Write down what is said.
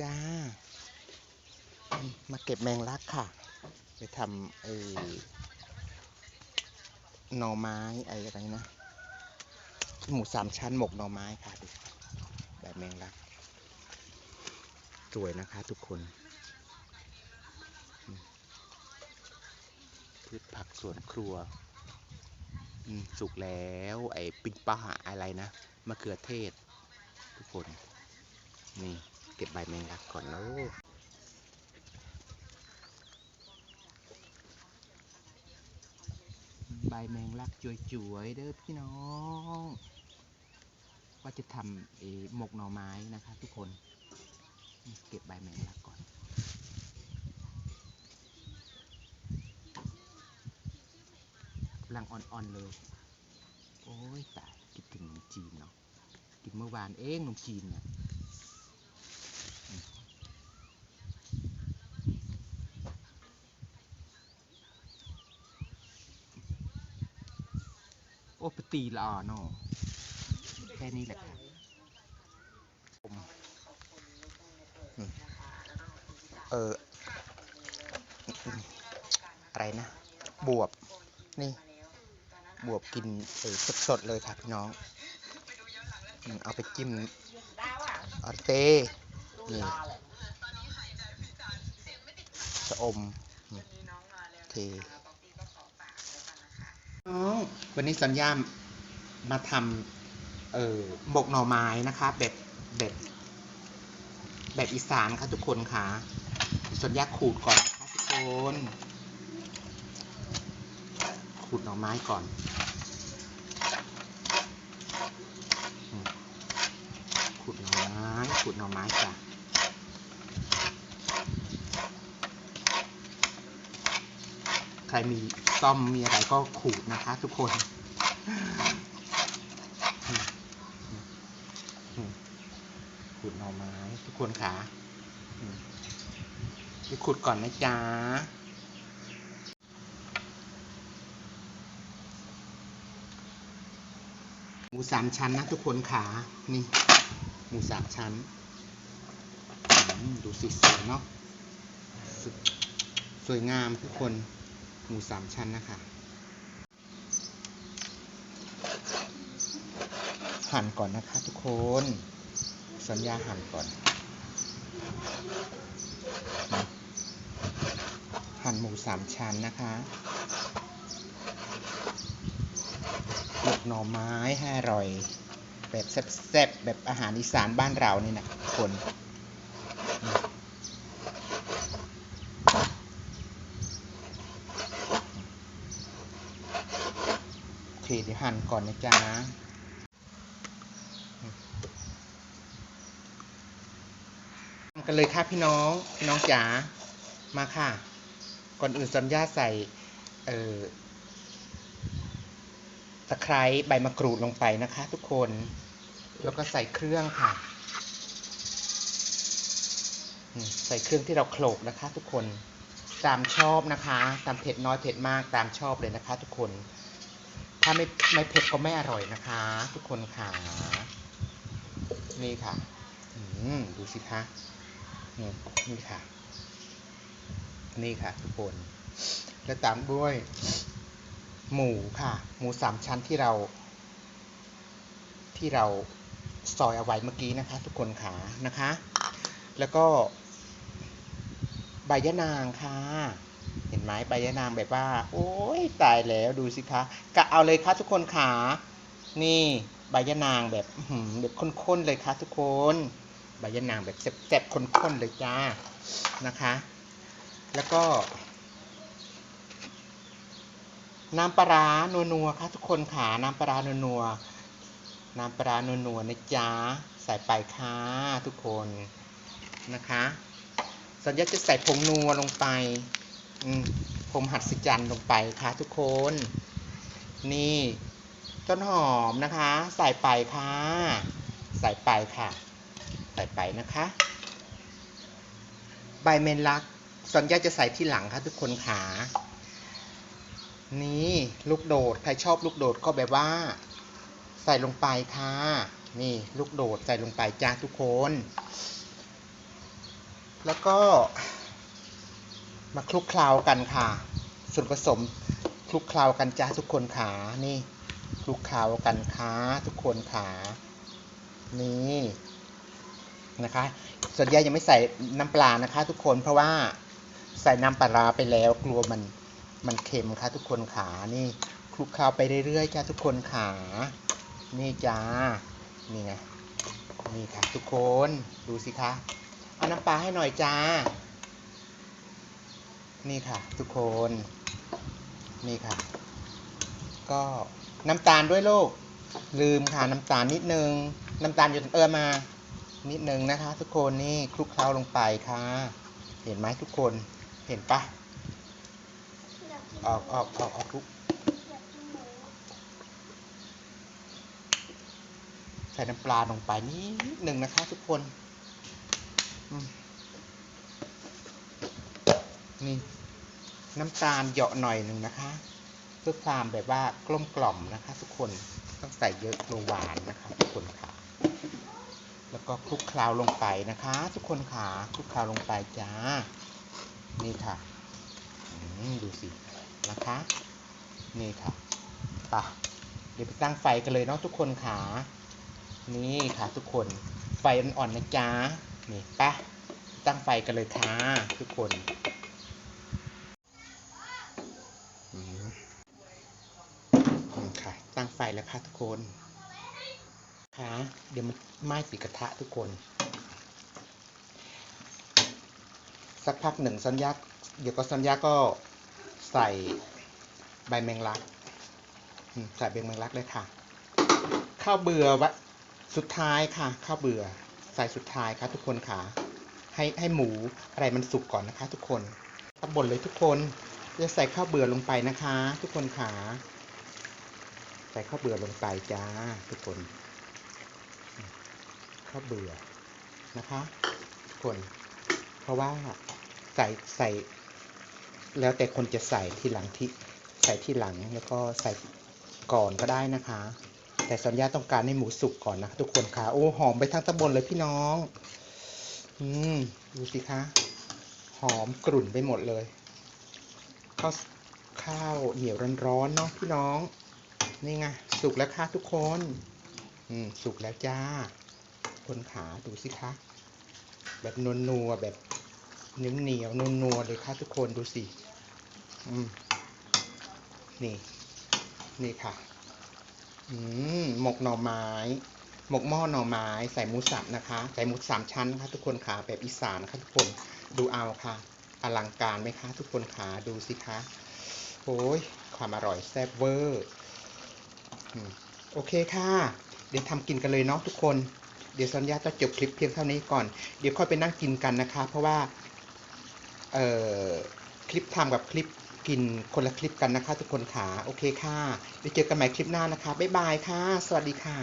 จ้า มาเก็บแมงลักค่ะ ไปทำไอ้หน่อไม้ไอ้อะไรนะ หมูสามชั้นหมกหน่อไม้ค่ะดูแบบแมงลัก สวยนะคะทุกคน พืชผักสวนครัวอืมสุกแล้ว ไอ้ปิงป้าอะไรนะ มะเขือเทศ ทุกคน นี่ เก็บใบแมงลักก่อนแล้วใบแมงลักจวยๆเด้อพี่น้อง ว่าจะทำหมกหน่อไม้นะคะ ทุกคน เก็บใบแมงลักก่อนกำลังอ่อนๆเลย โอ้ยตายคิดถึงขนมจีนเนาะกินเมื่อวานเองนมจีนเนี่ย ปตีละอ่อนแค่นี้แหละผมเออ อะไรนะ บวบ นี่ บวบกินเออสดๆเลยค่ะพี่น้อง เอาไปจิ้มออเต้นี่ชะออมเท น้องวันนี้สัญญามาทำเอ่อหมกหน่อไม้นะคะแบบแบบแบบอีสานค่ะทุกคนค่ะสัญญาขูดก่อนนะคะทุกคนขูดหน่อไม้ก่อนขูดหน่อไม้ขูดหน่อไม้จ้ะใค รมีซ่อมมีอะไรก็ขูดนะคะ ทุกคนขูดหน่อไม้ทุกคนค่ะไปขูดก่อนนะจ๊ะหมูสามชั้นนะทุกคนค่ะนี่ หมูสามชั้น ดูสิสวยเนาะสวยงามทุกคน หมูสามชั้นนะคะ หั่นก่อนนะคะทุกคน สัญญาหั่นก่อน หั่นหมูสามชั้นนะคะหมกหน่อไม้ให้อร่อย แบบแซ่บๆแบบอาหารอีสานบ้านเรานี่นะทุกคน โอเดี๋ยวหั่นก่อนนะจ๊ะทำกันเลยค่ะพี่น้องพี่น้องจ๋ามาค่ะ ก่อนอื่นสัญญาใส่เอ่อตะไคร้ใบมะกรูดลงไปนะคะ ทุกคนแล้วก็ใส่เครื่องค่ะ ใส่เครื่องที่เราโขลกนะคะ ทุกคนตามชอบนะคะ ตามเผ็ดน้อยเผ็ดมากตามชอบเลยนะคะ ทุกคน ถ้าไม่ไม่เผ็ดก็ไม่อร่อยนะคะ ทุกคนค่ะ นี่ค่ะอืมดูสิคะนี่นี่ค่ะ นี่ค่ะ ทุกคน แล้วตามด้วย หมูค่ะ หมูสามชั้นที่เรา ที่เราซอยเอาไว้เมื่อกี้นะคะ ทุกคนขานะคะ แล้วก็ใบยะนางค่ะ เห็นไหมใบยะนางแบบว่า โอ้ยตายแล้วดูสิคะกะเอาเลยค่ะทุกคนขานี่ใบยะนางแบบอื้อหือแบบข้นๆเลยค่ะทุกคนใบยะนางแบบแซ่บๆข้นๆเลยจ้านะคะ แล้วก็ น้ำปลาร้านัวๆค่ะทุกคนขาน้ำปลาร้านัวๆน้ำปลาร้านัวๆนะจ๊ะใส่ไปค่ะทุกคนนะคะสัญญาจะใส่ผงนัวลงไป ผมหัดสิจันลงไปค่ะทุกคน นี่ต้นหอมนะคะ ใส่ไปค่ะ ใส่ไปค่ะ ใส่ไปนะคะ ใบเมนลักสัญญาจะใส่ที่หลังค่ะทุกคนขานี่ลูกโดด ใครชอบลูกโดดก็แบบว่า ใส่ลงไปค่ะ นี่ลูกโดดใส่ลงไปจ้าทุกคน แล้วก็ มาคลุกเคล้ากันค่ะ ส่วนผสมคลุกเคล้ากันจ้าทุกคนขานี่คลุกเคล้ากันค่ะทุกคนขานี่นะคะ ส่วนใหญ่ยังไม่ใส่น้ำปลานะคะ ทุกคนเพราะว่าใส่น้ำปลาร้าไปแล้วกลัวมันมันเค็มค่ะทุกคนขานี่คลุกเคล้าไปเรื่อยๆจ้าทุกคนขานี่จ้านี่ไงนี่ค่ะทุกคนดูสิคะเอาน้ำปลาให้หน่อยจ้า นี่ค่ะ ทุกคน นี่ค่ะ ก็น้ำตาลด้วยลูก ลืมค่ะน้ำตาลนิดนึง น้ำตาลอยู่เออมา นิดนึงนะคะ ทุกคนนี่คลุกเคล้าลงไปค่ะ เห็นไหมทุกคน เห็นปะออกออกออกออกทุกใส่น้ำปลาลงไปนิดหนึ่งนะคะ ทุกคน อืม นี่น้ำตาลเหยาะหน่อยหนึ่งนะคะ เพื่อความแบบว่ากลมกล่อมนะคะ ทุกคนต้องใส่เยอะกลัวหวานนะคะทุกคนค่ะ แล้วก็คลุกเคล้าลงไปนะคะ ทุกคนค่ะคลุกเคล้าลงไปจ้า นี่ค่ะดูสินะคะ นี่ค่ะไปะเดี๋ยวไปตั้งไฟกันเลยเนาะทุกคนค่ะ นี่ค่ะทุกคนไฟอ่อนๆนะจ๊ะนี่ไปะตั้งไฟกันเลยค่ะทุกคน อืมนี่ ค่ะ ตั้งไฟแล้วค่ะทุกคนค่ะเดี๋ยวมันไหม้ติดกระทะทุกคน สักพักหนึ่งสัญญาเดี๋ยวก็สัญญาก็ใส่ใบแมงลักใส่ใบแมงลักเลยค่ะ ข้าวเบื่อวะสุดท้ายค่ะ ข้าวเบื่อใส่สุดท้ายค่ะทุกคนค่ะ ให้ให้หมูอะไรมันสุกก่อนนะคะ ทุกคนตำบนเลยทุกคนจะใส่ข้าวเบื่อลงไปนะคะ ทุกคนค่ะ ส่ข้าวเบื่อลงไปจ้าทุกคนข้าวเบื่อนะคะทุกคน เพราะว่าใส่ใส่ แล้วแต่คนจะใส่ทีหลังที่ใส่ที่หลังแล้วก็ใส่ก่อนก็ได้นะคะ แต่สัญญาต้องการให้หมูสุกก่อนนะทุกคนค่ะโอ้หอมไปทั้งตำบลเลยพี่น้อง อืมดูสิคะหอมกรุ่นไปหมดเลยข้าวข้าวเหนียวร้อนๆเนาะพี่น้อง นี่ไง สุกแล้วค่ะทุกคน อืม สุกแล้วจ้า คนขาดูสิคะ แบบนวลนัวแบบเหนียวเหนียวๆนัวเลยค่ะทุกคนดูสิ อืม นี่ นี่ค่ะ อืม หมกหน่อไม้ หมกหม้อหน่อไม้ ใส่หมูสับนะคะ ใส่หมูสามชั้นนะคะทุกคนขาแบบอีสานนะคะทุกคน ดูเอาค่ะ อลังการไหมคะ ทุกคนขาดูสิคะโอ้ยความอร่อยแซ่บเวอร์ โอเคค่ะ เดี๋ยวทำกินกันเลยเนาะทุกคน เดี๋ยวสัญญาจะจบคลิปเพียงเท่านี้ก่อน เดี๋ยวค่อยไปนั่งกินกันนะคะ เพราะว่า เอ่อ คลิปทำกับคลิปกินคนละคลิปกันนะคะ ทุกคนขาโอเคค่ะเดี๋ยวเจอกันใหม่คลิปหน้านะคะ บ๊ายบายค่ะ สวัสดีค่ะ